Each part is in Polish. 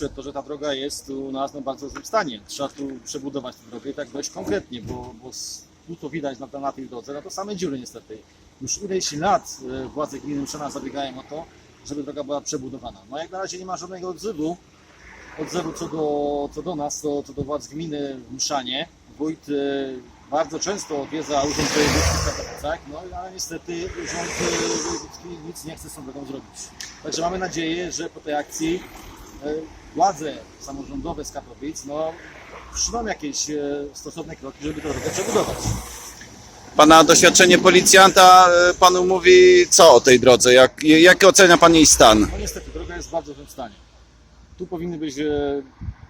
przed to, że ta droga jest u nas na bardzo złym stanie. Trzeba tu przebudować tę drogę i tak dość konkretnie, bo, bo tu to widać na, na tej drodze, no to same dziury niestety. Już ileś lat e, władze gminy Mszana zabiegają o to, żeby droga była przebudowana. No jak na razie nie ma żadnego odzewu, odzewu co do, co do nas, co, co do władz gminy w Mszanie. Wójt e, bardzo często odwiedza Urząd Wojewódzki w Katowicach, no ale niestety Urząd e, Wojewódzki nic nie chce z tą drogą zrobić. Także mamy nadzieję, że po tej akcji władze samorządowe z Katowic no, przyjmą jakieś e, stosowne kroki, żeby tę drogę przebudować. Pana doświadczenie policjanta e, panu mówi co o tej drodze? Jak, jak ocenia pan jej stan? No niestety, droga jest w bardzo złym stanie. Tu powinny być e,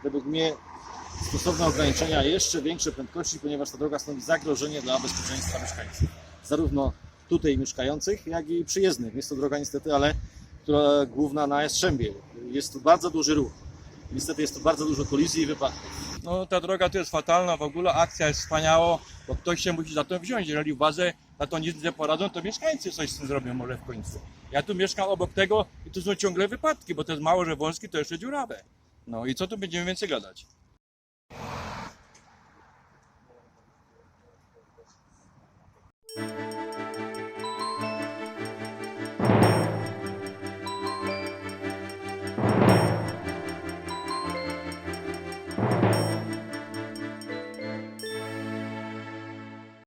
według mnie stosowne ograniczenia, jeszcze większe prędkości, ponieważ ta droga stanowi zagrożenie dla bezpieczeństwa mieszkańców. Zarówno tutaj mieszkających, jak i przyjezdnych. Jest to droga niestety, ale która główna na Jastrzębie. Jest tu bardzo duży ruch. Niestety jest tu bardzo dużo kolizji i wypadków. No ta droga to jest fatalna, w ogóle akcja jest wspaniała, bo ktoś się musi za to wziąć. Jeżeli władze na to nic nie poradzą, to mieszkańcy coś z tym zrobią może w końcu. Ja tu mieszkam obok tego i tu są ciągle wypadki, bo to jest mało, że wąski, to jeszcze dziurawe. No i co tu będziemy więcej gadać?